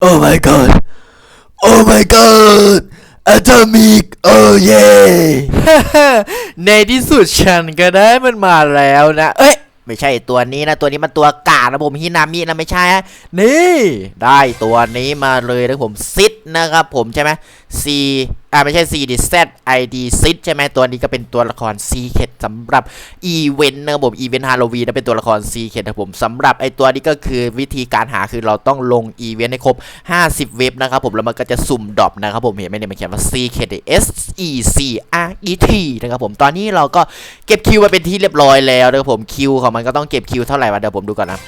Oh my god Oh my god Atomic Oh yeah ในที่สุดฉันก็ได้มันมาแล้วนะ เอ้ย ไม่ใช่ตัวนี้นะ ตัวนี้มันตัวกานะผมฮินามินะไม่ใช่ฮะนี่ ได้ตัวนี้มาเลยนะผมซิดนะครับผมใช่ไหม C อ่าไม่ใช่ C D Z I D ซิดใช่ไหมตัวนี้ก็เป็นตัวละคร C เคสำหรับอีเวนต์นะครับผมอีเวนต์ฮาโลวีนนะเป็นตัวละคร C เคสนะครับผมสำหรับไอตัวนี้ก็คือวิธีการหาคือเราต้องลงอีเวนต์ให้ครบ 50 เว็บนะครับผมแล้วมันก็จะสุ่มดรอปนะครับผมเห็นไหมเนี่ยมันเขียนว่า C K S E C R E T นะครับผมตอนนี้เราก็เก็บคิวมาเป็นที่เรียบร้อยแล้วนะครับผมคิวของมันก็ต้องเก็บคิวเท่าไหร่วะเดี๋ยวผมดูก่อนนะ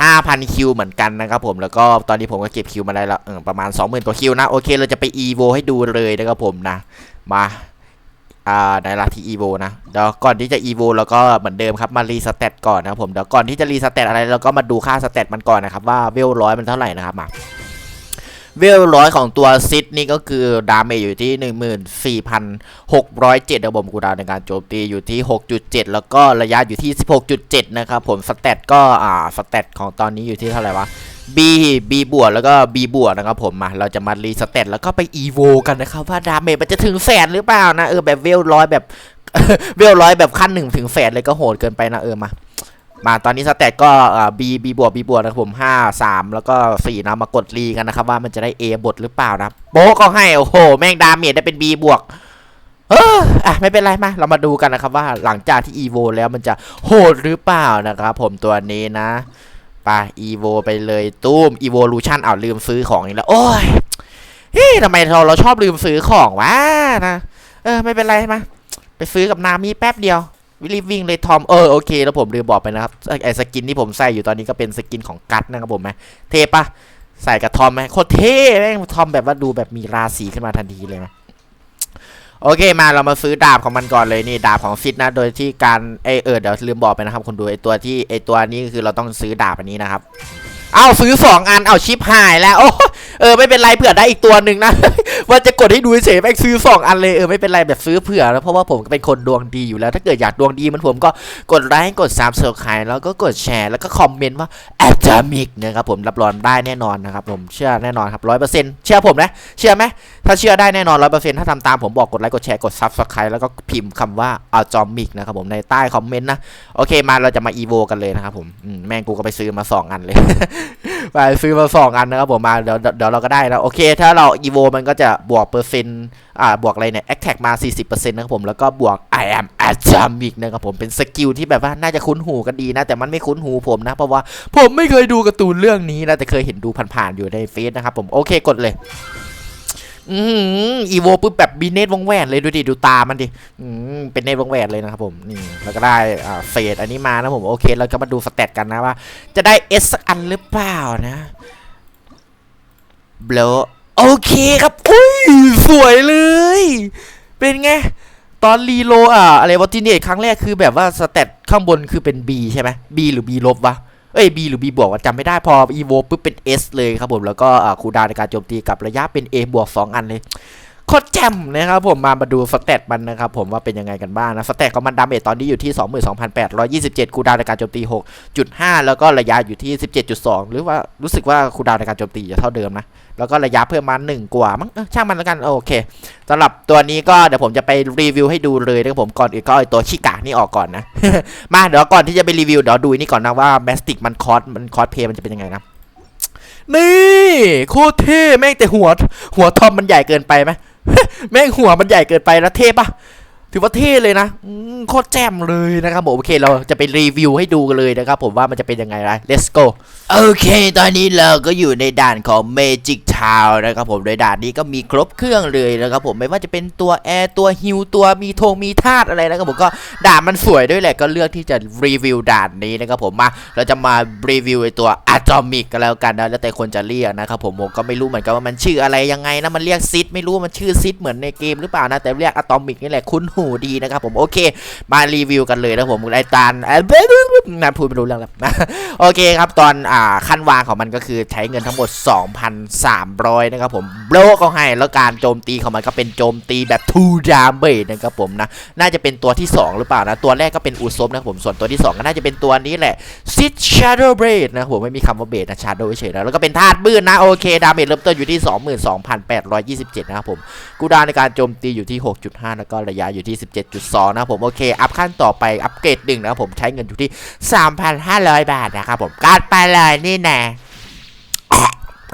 5,000 คิวเหมือนกันนะครับผมแล้วก็ตอนนี้ผมก็เก็บคิวมาได้แล้วประมาณ 20,000 กว่าคิวนะ โอเค เราจะไป EVO ให้ดูเลยนะครับผมนะ มาอ่าในละที่ EVO นะเดี๋ยวก่อนที่จะ EVO เราก็เหมือนเดิมครับมารีสเตตก่อนนะครับผมเดี๋ยวก่อนที่จะรีสเตตอะไรเราก็มาดูค่าสเตตมันก่อนนะครับว่าเวลร้อยมันเท่าไหร่นะครับมา เวลร้อยของตัวซิดนี่ก็คือดาเมจอยู่ที่ 14,607ระบบกูดาวในการโจมตีอยู่ที่ 6.7 แล้วก็ระยะอยู่ที่ 16.7 นะครับผมสเตตก็อ่าสเตตของตอนนี้อยู่ที่เท่าไหร่วะ B B บวกแล้วก็ B บวกนะครับผมมาเราจะมารีสเตตแล้วก็ไป EVO กันนะครับว่าดาเมจมันจะถึงแสนหรือเปล่านะเออแบบเวลร้อยแบบเวลร้อยแบบขั้นหนึ่งถึงแสนเลยก็โหดเกินไปนะเออมา มาตอนนี้สเตตก็อ่า B B บวก B บวกนะครับผม5 3 แล้วก็4นะมากดรีกันนะครับว่ามันจะได้ A บทหรือเปล่านะโป๊ก็ให้โอ้โห แม่งดาเมจได้เป็น B บวกเอออะไม่เป็นไรมาเรามาดูกันนะครับว่าหลังจากที่ EVO แล้วมันจะโหดหรือเปล่านะครับผมตัวนี้นะไป EVO ไปเลยตู้ม Evolution อ้าวลืมซื้อของอีกแล้ว โอ้ยเฮ้ยทำไมเราเราชอบลืมซื้อของวะนะเออไม่เป็นไรมาไปซื้อกับนามีแป๊บเดียว วิลีวิ่งเลยทอมเออโอเค แล้วผมลืมบอกไปนะครับไอสกินที่ผมใส่อยู่ตอนนี้ก็เป็นสกินของกัตนะครับผมไหมเทปะใส่กับทอมไหมโคตรเท่แม่งทอมแบบว่าดูแบบมีราศีขึ้นมาทันทีเลยไหมโอเคมาเรามาซื้อดาบของมันก่อนเลยนี่ดาบของฟิตนะโดยที่การเอเออเดี๋ยวลืมบอกไปนะครับคนดูไอตัวที่ไอตัวนี้คือเราต้องซื้อดาบอันนี้นะครับ เอาซื้อสองอันเอาชิปหายแล้วโอ้เออไม่เป็นไรเผื่อได้อีกตัวหนึ่งนะ ว่าจะกดให้ดูเฉยแม่งซื้อสองอันเลยเออไม่เป็นไรแบบซื้อเผื่อแล้วเพราะว่าผมเป็นคนดวงดีอยู่แล้ว ถ้าเกิดอยากดวงดีเหมันผมก็กดไลค์กดซับสไครต์แล้วก็กดแชร์แล้วก็คอมเมนต์ว่า Atomic นะครับผมรับรองได้แน่นอนนะครับผมเชื่อแน่นอนครับร้อยเปอร์เซ็นต์เชื่อผมนะเชื่อไหมถ้าเชื่อได้แน่นอนร้อยเปอร์เซ็นต์ถ้าทำตามผมบอกกดไลค์กดแชร์กดซับสไครต์แล้วก็พิมพ์คำว่า Atomic นะครับผมในใต้คอมเมนต์นะโอเคมาเราจะมา EVO กันเลยนะครับผมแม่งกูก็ไปซื้อมาสองอันเลย ไปซื้อมาสองอันนะครับผมมาเดี๋ยวเดี๋ยวเราก็ได้แล้ว โอเค ถ้าเรา evo มันก็จะบวกเปอร์เซ็นต์อ่าบวกอะไรเนี่ย attack มา 40%นะครับผมแล้วก็บวก I am atomic นะครับผมเป็นสกิลที่แบบว่าน่าจะคุ้นหูกันดีนะ แต่มันไม่คุ้นหูผมนะ เพราะว่าผมไม่เคยดูการ์ตูนเรื่องนี้นะ แต่เคยเห็นดูผ่านๆอยู่ในเฟซนะครับผมโอเคกดเลยอืมอีโวปุ๊บแบบบีเนตวงแหวนเลยดูดิดูตามันดิอืมเป็นเนตวงแหวนเลยนะครับผมนี่แล้วก็ได้อ่าเฟดอันนี้มานะผมโอเคเราก็มาดูสเตตกันนะว่า จะได้เอสสักอันหรือเปล่านะ เบลโอเคครับอุ้ยสวยเลย เป็นไง ตอนรีโลอะอะไรวอติเนตครั้งแรกคือแบบว่าสเตตข้างบนคือเป็น B ใช่ไหม B หรือ B ลบวะเอ้ย B หรือ B บวกวะจำไม่ได้พอ EVO ปุ๊บเป็น S เลยครับผม แล้วก็คูดาในการโจมตีกับระยะเป็น A บวก2อันเลย โคตรแจ่มนะครับผมมามาดูสเตตมันนะครับผมว่าเป็นยังไงกันบ้างนะสเตตของมันดาเมจตอนนี้อยู่ที่ 22,827 คูดาวในการโจมตี 6.5 แล้วก็ระยะอยู่ที่ 17.2 หรือว่ารู้สึกว่าคูดาวในการโจมตีจะเท่าเดิมนะ แล้วก็ระยะเพิ่มมา 1 กว่ามั้งช่างมันแล้วกันโอเคสำหรับตัวนี้ก็เดี๋ยวผมจะไปรีวิวให้ดูเลยนะครับผมก่อนอื่นก็ไอตัวชิกะนี่ออกก่อนนะมาเดี๋ยวก่อนที่จะไปรีวิวเดี๋ยวดูนี่ก่อนนะว่าแมสติกมันคอสมันคอสเพย์มันจะเป็นยังไงนะนี่โคตรเท่แม่งแต่หัวหัวทอมมันใหญ่เกินไปไหม แม่งหัวมันใหญ่เกินไปแล้วเทพปะ ถือว่าเท่เลยนะโคตรแจ่มเลยนะครับผมโอเคเราจะไปรีวิวให้ดูกันเลยนะครับผมว่ามันจะเป็นยังไงนะ let's go โอเค ตอนนี้เราก็อยู่ในด่านของ Magic Town นะครับผมโดยด่านนี้ก็มีครบเครื่องเลยนะครับผมไม่ว่าจะเป็นตัวแอร์ตัวฮิวตัวมีธงมีธาตุอะไรนะครับผมก็ด่านมันสวยด้วยแหละก็เลือกที่จะรีวิวด่านนี้นะครับผมมาเราจะมารีวิวไอตัว Atomic กันแล้วกันนะแล้วแต่คนจะเรียกนะครับผมผมก็ไม่รู้เหมือนกันว่ามันชื่ออะไรยังไงนะมันเรียกซิดไม่รู้ว่ามันชื่อซิดเหมือนในเกมหรือเปล่านะแต่เรียก Atomic นี่แหละคุ้นหูหูดีนะครับผมโอเค มารีวิวกันเลยนะผมไอตาลเอ้ยนะพูดไม่รู้เรื่องแล้วโอเคครับตอนอ่าขั้นวางของมันก็คือใช้เงินทั้งหมด 2,300 นะครับผมโบลก็ให้แล้วการโจมตีของมันก็เป็นโจมตีแบบ two damage นะครับผมนะน่าจะเป็นตัวที่ 2 หรือเปล่านะ ตัวแรกก็เป็นอุซบนะครับผมส่วนตัวที่ 2 ก็น่าจะเป็นตัวนี้แหละ Sit Shadow Blade นะผมไม่มีคำว่าเบสนะ Shadow เฉยๆนะแล้วก็เป็นธาตุมืดนะโอเคดาเมจเริ่มต้นอยู่ที่ 22,827 นะครับผมกูดาในการโจมตีอยู่ที่ 6.5 แล้วก็ระยะอยู่ที่ที่ 17.2 นะผมโอเค อัพขั้นต่อไปอัปเกรดหนึ่งนะครับผมใช้เงินอยู่ที่ 3,500 บาทนะครับผมการดไปเลยนี่แน่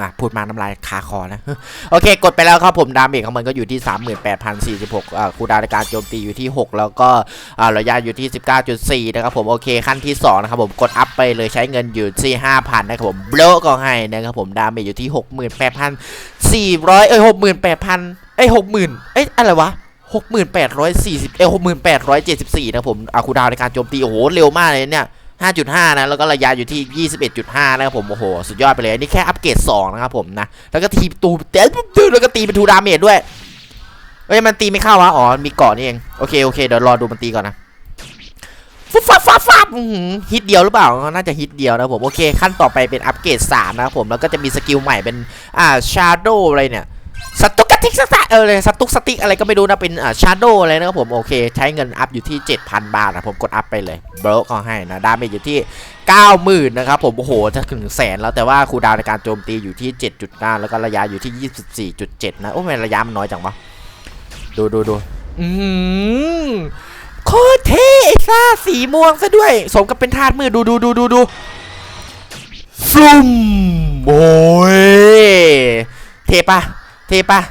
อะพูดมาน้ำลายคาคอนะ โอเค กดไปแล้วครับผม ดาเมจของมันก็อยู่ที่ 38,046อ่าคูดาวน์ในการโจมตีอยู่ที่ 6 แล้วก็อ่าระยะอยู่ที่ 19.4 นะครับผม โอเค ขั้นที่ 2 นะครับผม กดอัพไปเลยใช้เงินอยู่ที่ 5,000 นะครับผมโบลก็ให้นะครับผม ดาเมจอยู่ที่ 68,400 เอ้ย 68,000 เอ้ย 60,000 เอ้ย อะไรวะ 6840เอ้ย68,774นะครับผมอาคูดาวในการโจมตี โอ้โห เร็วมากเลยเนี่ย 5.5 นะ แล้วก็ระยะอยู่ที่ 21.5 นะครับผม โอ้โห สุดยอดไปเลย นี่แค่อัปเกรด 2 นะครับผมนะ แล้วก็ทีตูเต้นแล้วก็ตีเป็นทูดาเมจด้วย เอ้ย มันตีไม่เข้าวะ อ๋อ มีเกาะนี่เอง โอเค โอเค เดี๋ยวรอดูมันตีก่อนนะฟุบฟับฟับฟับฮิตเดียวหรือเปล่า น่าจะฮิตเดียวนะผม โอเค ขั้นต่อไปเป็นอัปเกรด 3 นะครับผม แล้วก็จะมีสกิลใหม่เป็น อ่า ชาร์โดอะไรเนี่ย สตุกกติกสตาเออเลยสตุกสติกอะไรก็ไม่รู้นะ เป็นอ่าชาโดอะไรนะครับผม โอเค ใช้เงินอัพอยู่ที่ 7,000 บาทนะผมกดอัพไปเลยเบรกก็ให้นะ ดาเมจอยู่ที่ 90,000 นะครับผม โอ้โห จะถึงแสนแล้วแต่ว่าคูดาวในการโจมตีอยู่ที่ 7.9 แล้วก็ระยะอยู่ที่ 24.7 นะ โอ้ยระยะมันน้อยจังวะดูดูดูอืมโคตรเท่ไอ้ซ่าสีม่วงซะด้วย สมกับเป็นธาตุมืดดูดูดูดูดูซุ่มโอ้ยเท่ปะ เท่ปะ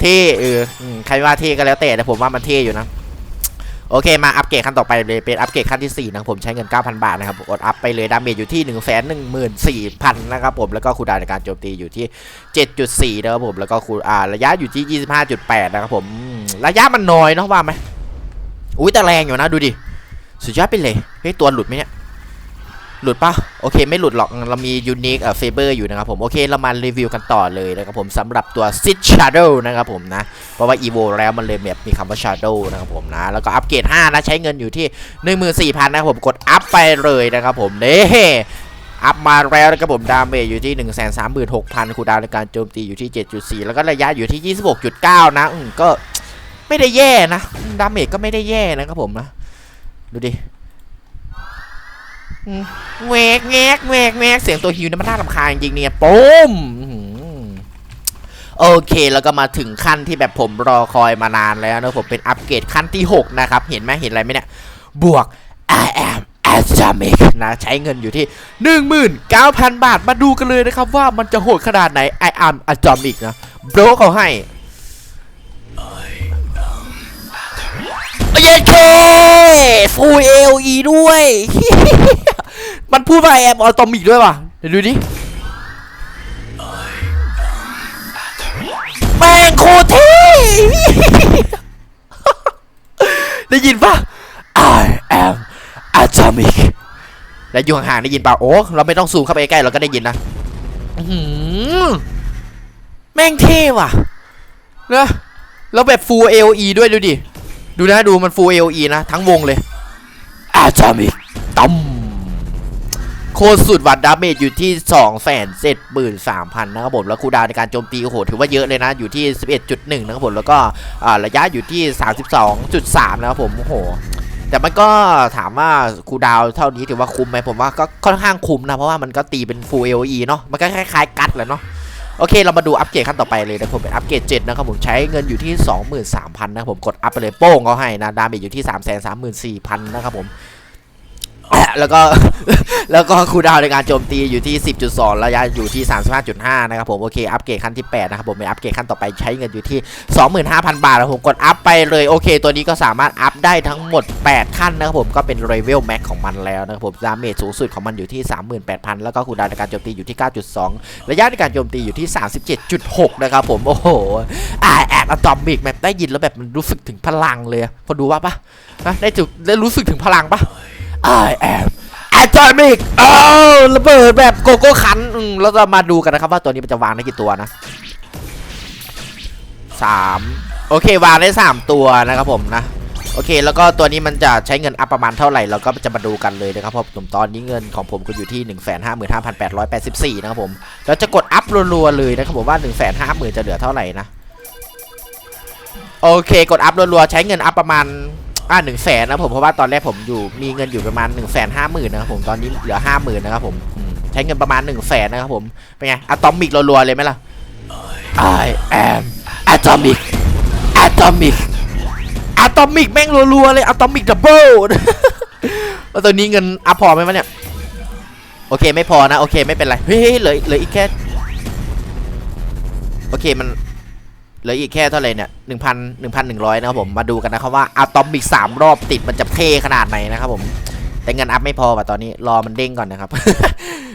เท่เอออืมใครว่าเท่ก็แล้วแต่แต่ผมว่ามันเท่อยู่นะโอเคมาอัปเกรดขั้นต่อไปเลยเป็นอัปเกรดขั้นที่4นะผมใช้เงิน 9,000 บาทนะครับกดอัพไปเลยดาเมจอยู่ที่ 1 1 4 0 0 0 นะครับผมแล้วก็คูลดาวน์ในการโจมตีอยู่ที่ 7.4 นะครับผมแล้วก็คูลอ่าระยะอยู่ที่ 25.8 นะครับผมอืมระยะมันน้อยเนาะว่าไหมอุ้ยแต่แรงอยู่นะดูดิสุดยอดไปเลยเฮ้ยตัวหลุดไหมเนี่ย หลุดปะโอเค ไม่หลุดหรอกเรามียูนิคเอฟเบอร์อยู่นะครับผมโอเคเรามารีวิวกันต่อเลยนะครับผมสำหรับตัว Sit Shadow นะครับผมนะ เพราะว่า EVO แล้วมันเลยแบบมีคำว่า Shadow นะครับผมนะ แล้วก็อัปเกรด5นะใช้เงินอยู่ที่ 14,000นะครับผมกดอัพไปเลยนะครับผมเน่อัพมาแล้วนะครับผมดาเมจอยู่ที่ 136,000คูดาวในการโจมตีอยู่ที่ 7.4 แล้วก็ระยะอยู่ที่ 26.9 นะอืมก็ไม่ได้แย่นะดาเมจก็ไม่ได้แย่นะครับผมนะ ดูดิ แหวกแงกแหวกแงกเสียงตัวฮิวเนี่ยมันน่ารำคาญจริงๆเนี่ยปุ้มโอเค แล้วก็มาถึงขั้นที่แบบผมรอคอยมานานแล้วนะผมเป็นอัปเกรดขั้นที่ 6 นะครับ เห็นไหมเห็นอะไรไหมเนี่ย บวก I am Atomic นะ ใช้เงินอยู่ที่ 19,000 บาทมาดูกันเลยนะครับ ว่ามันจะโหดขนาดไหน I am Atomic นะโบรเขาให้เย้เคฟูเอลอีด้วย มันพูดว่าแอมออตอมิกด้วยว่ะ เดี๋ยวดูดิแม่งโคตรเท่ได้ยินปะ I am atomic แล้วอยู่ห่างๆได้ยินปะโอ้เราไม่ต้องซูมเข้าไปใกล้เราก็ได้ยินนะแม่งเท่ว่ะนะแล้วแบบ full AOE ด้วยดูดิ ดูนะดูมัน full AOE นะ ทั้งวงเลย Atomic ตั้ม ตรสุดวัดดาเมจอยู่ที่ 2 7 3 0 0 0 นะครับผมแล้วคูดาวในการโจมตีโอ้โหถือว่าเยอะเลยนะอยู่ที่ 11.1 นะครับผมแล้วก็ระยะอยู่ที่ 32.3 นะครับผมโอ้โหแต่มันก็ถามว่าคูดาวเท่านี้ถือว่าคุ้มไหมผมว่าก็ค่อนข้างคุ้มนะ เพราะว่ามันก็ตีเป็น full AOE เนาะมันก็คล้ายๆกัดแหละเนาะโอเค เรามาดูอัปเกรดขั้นต่อไปเลยนะครับผมเป็นอัปเกรด7นะครับผมใช้เงินอยู่ที่ 23,000 นะครับผมกดอัพไปเลยโป้งเขาให้นะดาเมจอยู่ที่ 334,000 นะครับผม แล้วก็แล้วก็คูดาวในการโจมตีอยู่ที่ 10.2 ระยะอยู่ที่ 35.5 นะครับผม โอเค อัปเกรดขั้นที่ 8 นะครับผมเป็นอัปเกรดขั้นต่อไปใช้เงินอยู่ที่ 25,000 บาทนะผมกดอัพไปเลย โอเค ตัวนี้ก็สามารถอัพได้ทั้งหมด 8 ขั้นนะครับผมก็เป็นเลเวลแม็กของมันแล้วนะครับผมดาเมจสูงสุดของมันอยู่ที่ 38,000 แล้วก็คูดาวในการโจมตีอยู่ที่ 9.2 ระยะในการโจมตีอยู่ที่ 37.6 นะครับผม โอ้โหอ่าแอดอะตอมิกแบบได้ยินแล้วแบบมันรู้สึกถึงพลังเลยพอดูว่าปะได้จุได้รู้สึกถึงพลังปะ I am atomic อ้าวระเบิดแบบโกโก้คันอืมแล้วเรามาดูกันนะครับว่าตัวนี้มันจะวางได้กี่ตัวนะสามโอเควางได้สามตัวนะครับผมนะโอเค แล้วก็ตัวนี้มันจะใช้เงินอัพประมาณเท่าไหร่เราก็จะมาดูกันเลยนะครับผมตอนนี้เงินของผมก็อยู่ที่ 1 5 5 8 8 4 นะครับผมเราจะกดอัพรัวๆเลยนะครับผมว่า 1 5 0 0 0 0จะเหลือเท่าไหร่นะ โอเค กดอัพรัวๆใช้เงินอัพประมาณ อ่าหนึ่งแสนนะผมเพราะว่าตอนแรกผมอยู่มีเงินอยู่ประมาณ1นึ่งแสนห้าหมื่นนะครับผมตอนนี้เหลือห้าหมื่นนะครับผมใช้เงินประมาณ1นึ่งแสนนะครับผมเป็นไงอะตอมิกรัวๆเลยไหมล่ะ I am atomic atomic อะตอมิกแม่งรัวๆเลยอะตอมิกดับเบิลแล้วตัวนี้เงินอัพพอไหมวะเนี่ยโอเคไม่พอนะโอเคไม่เป็นไรเฮ้ยเหลือเหลืออีกแค่โอเคมัน เหลืออีกแค่เท่าไหร่เนี่ยหนึ่งพันหนึ่งพันหนึ่งร้อยนะครับผม มาดูกันนะครับว่าอะตอมิกสามรอบติดมันจะเท่ขนาดไหนนะครับผม แต่เงินอัพไม่พอว่ะตอนนี้รอมันเด้งก่อนนะครับ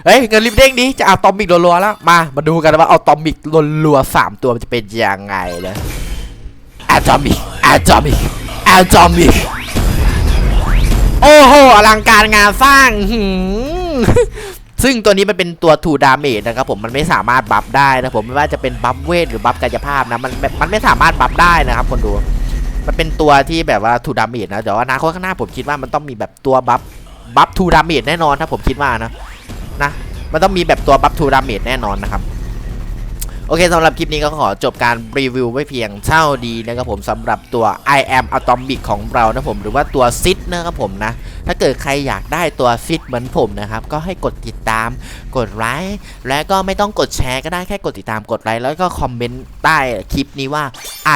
เฮ้ยเงินรีบเด้งดิจะอะตอมิกรัวๆแล้ว มา มาดูกันว่าอะตอมิกรัวๆสามตัวมันจะเป็นยังไงเลยอะตอมิกอะตอมิกอะตอมิกโอ้โหอลังการงานสร้างหืม ซึ่งตัวนี้มันเป็นตัวทูดาเมจนะครับผมมันไม่สามารถบัฟได้นะผมไม่ว่าจะเป็นบัฟเวทหรือบัฟกายภาพนะมันมันไม่สามารถบัฟได้นะครับคนดู มันเป็นตัวที่แบบว่าทูดาเมจนะแต่ว่าอนาคตข้างหน้าผมคิดว่ามันต้องมีแบบตัวบัฟบัฟทูดาเมจแน่นอนถ้าผมคิดว่านะนะ มันต้องมีแบบตัวบัฟทูดาเมจแน่นอนนะครับ โอเคสำหรับคลิปนี้ก็ขอจบการรีวิวไว้เพียงเท่าดีนะครับผมสำหรับตัว I am Atomic ของเรานะผมหรือว่าตัวซิดนะครับผมนะ ถ้าเกิดใครอยากได้ตัวซิดเหมือนผมนะครับ ก็ให้กดติดตาม กดไลค์และก็ไม่ต้องกดแชร์ก็ได้แค่กดติดตามกดไลค์แล้วก็คอมเมนต์ใต้คลิปนี้ว่า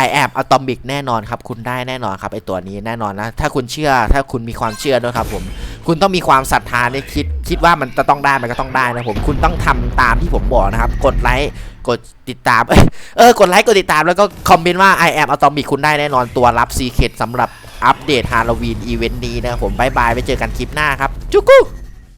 I am Atomic แน่นอนครับ คุณได้แน่นอนครับไอตัวนี้แน่นอนนะ ถ้าคุณเชื่อถ้าคุณมีความเชื่อด้วยครับผม คุณต้องมีความศรัทธาในคิดคิดว่ามันจะต้องได้มันก็ต้องได้นะผมคุณต้องทำตามที่ผมบอกนะครับ กดไลค์กดติดตามเอ้ยเออกดไลค์กดติดตามแล้วก็คอมเมนต์ว่า I am Atomic คุณได้แน่นอนตัวรับซีเคดสำหรับอัปเดตฮาโลวีนอีเวนต์นี้นะผมบายบายไปเจอกันคลิปหน้าครับ จุกุ